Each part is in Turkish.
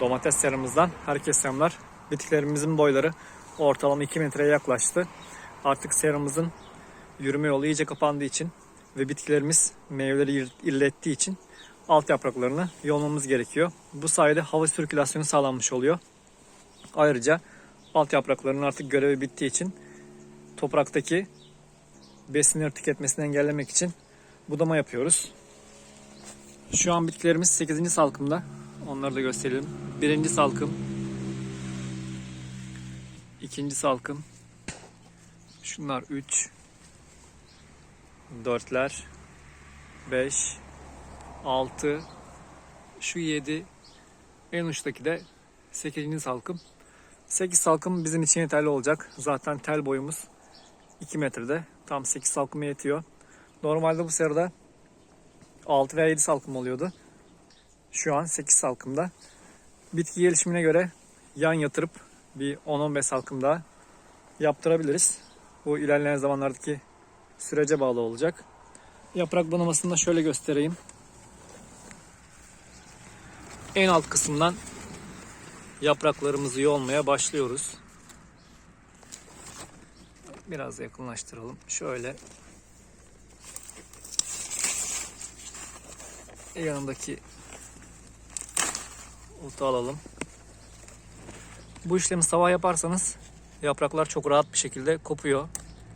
Domates seramızdan herkese selamlar. Bitkilerimizin boyları ortalama 2 metreye yaklaştı. Artık seramızın yürüme yolu iyice kapandığı için ve bitkilerimiz meyveleri ir- irlettiği için alt yapraklarını yolmamız gerekiyor. Bu sayede hava sirkülasyonu sağlanmış oluyor. Ayrıca alt yapraklarının artık görevi bittiği için topraktaki besinleri tüketmesini engellemek için budama yapıyoruz. Şu an bitkilerimiz 8. salkımda. Onları da gösterelim. Birinci salkım. ikinci salkım. Şunlar 3. Dörtler. 5. 6. Şu 7. En uçtaki de 8. salkım. 8 salkım bizim için yeterli olacak. Zaten tel boyumuz 2 metrede. Tam 8 salkıma yetiyor. Normalde bu sırada 6 veya 7 salkım oluyordu. Şu an 8 salkımda. Bitki gelişimine göre yan yatırıp bir 10-15 salkım daha yaptırabiliriz. Bu ilerleyen zamanlardaki sürece bağlı olacak. Yaprak bunamasını da şöyle göstereyim. En alt kısımdan yapraklarımızı yolmaya başlıyoruz. Biraz yakınlaştıralım. Şöyle yanındaki otu alalım. Bu işlemi sabah yaparsanız yapraklar çok rahat bir şekilde kopuyor.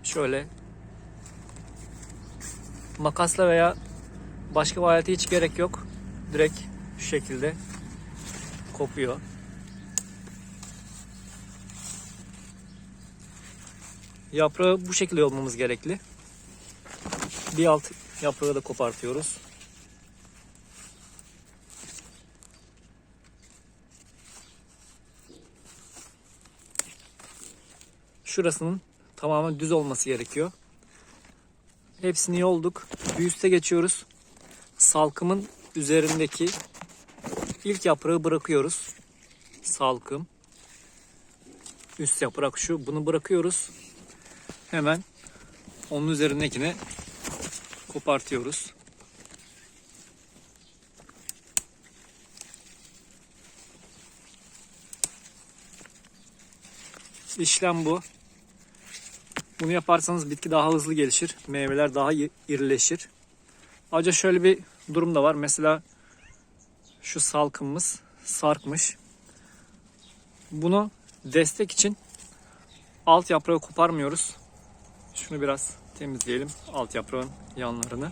Şöyle makasla veya başka bir alete hiç gerek yok. Direkt şu şekilde kopuyor. Yaprağı bu şekilde yolmamız gerekli. Bir alt yaprağı da kopartıyoruz. Şurasının tamamen düz olması gerekiyor. Hepsini yolduk. Bir üste geçiyoruz. Salkımın üzerindeki ilk yaprağı bırakıyoruz. Salkım. Üst yaprak şu. Bunu bırakıyoruz. Hemen onun üzerindekini kopartıyoruz. İşlem bu. Bunu yaparsanız bitki daha hızlı gelişir. Meyveler daha irileşir. Ayrıca şöyle bir durum da var. Mesela şu salkımımız sarkmış. Bunu destek için alt yaprağı koparmıyoruz. Şunu biraz temizleyelim. Alt yaprağın yanlarını.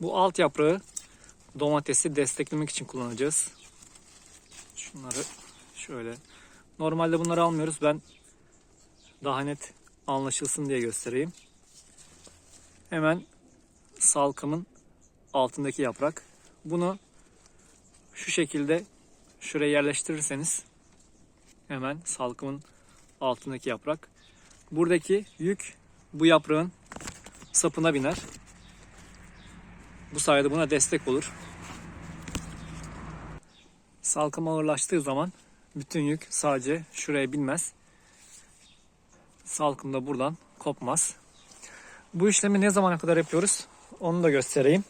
Bu alt yaprağı domatesi desteklemek için kullanacağız. Şunları şöyle. Normalde bunları almıyoruz. Ben daha net anlaşılsın diye göstereyim. Hemen salkımın altındaki yaprak. Bunu şu şekilde şuraya yerleştirirseniz hemen salkımın altındaki yaprak. Buradaki yük bu yaprağın sapına biner. Bu sayede buna destek olur. Salkım ağırlaştığı zaman bütün yük sadece şuraya binmez. Salkım da buradan kopmaz. Bu işlemi ne zamana kadar yapıyoruz? Onu da göstereyim.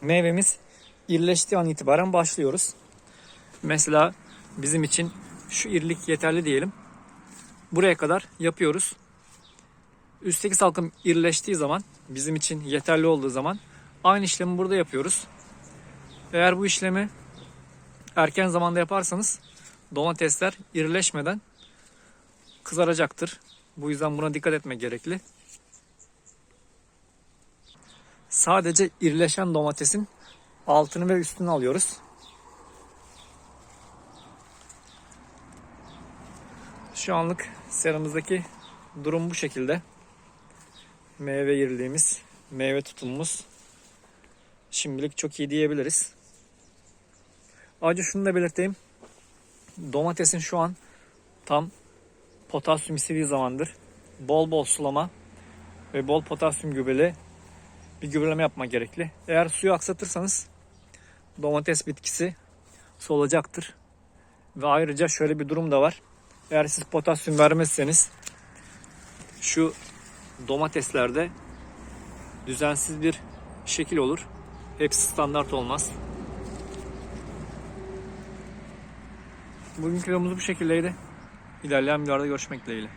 Meyvemiz irileştiği an itibaren başlıyoruz. Mesela bizim için şu irilik yeterli diyelim. Buraya kadar yapıyoruz. Üstteki salkım irileştiği zaman, bizim için yeterli olduğu zaman aynı işlemi burada yapıyoruz. Eğer bu işlemi erken zamanda yaparsanız domatesler irileşmeden kızaracaktır. Bu yüzden buna dikkat etmek gerekli. Sadece irileşen domatesin altını ve üstünü alıyoruz. Şu anlık seramızdaki durum bu şekilde. Meyve iriliğimiz, meyve tutumumuz şimdilik çok iyi diyebiliriz. Ayrıca şunu da belirteyim. Domatesin şu an tam potasyum istediği zamandır. Bol bol sulama ve bol potasyum gübreli bir gübreleme yapmak gerekli. Eğer suyu aksatırsanız domates bitkisi solacaktır. Ve ayrıca şöyle bir durum da var. Eğer siz potasyum vermezseniz şu domateslerde düzensiz bir şekil olur. Hepsi standart olmaz. Bugünkü videomuz bu şekildeydi. İlerleyen videolarda görüşmek dileğiyle.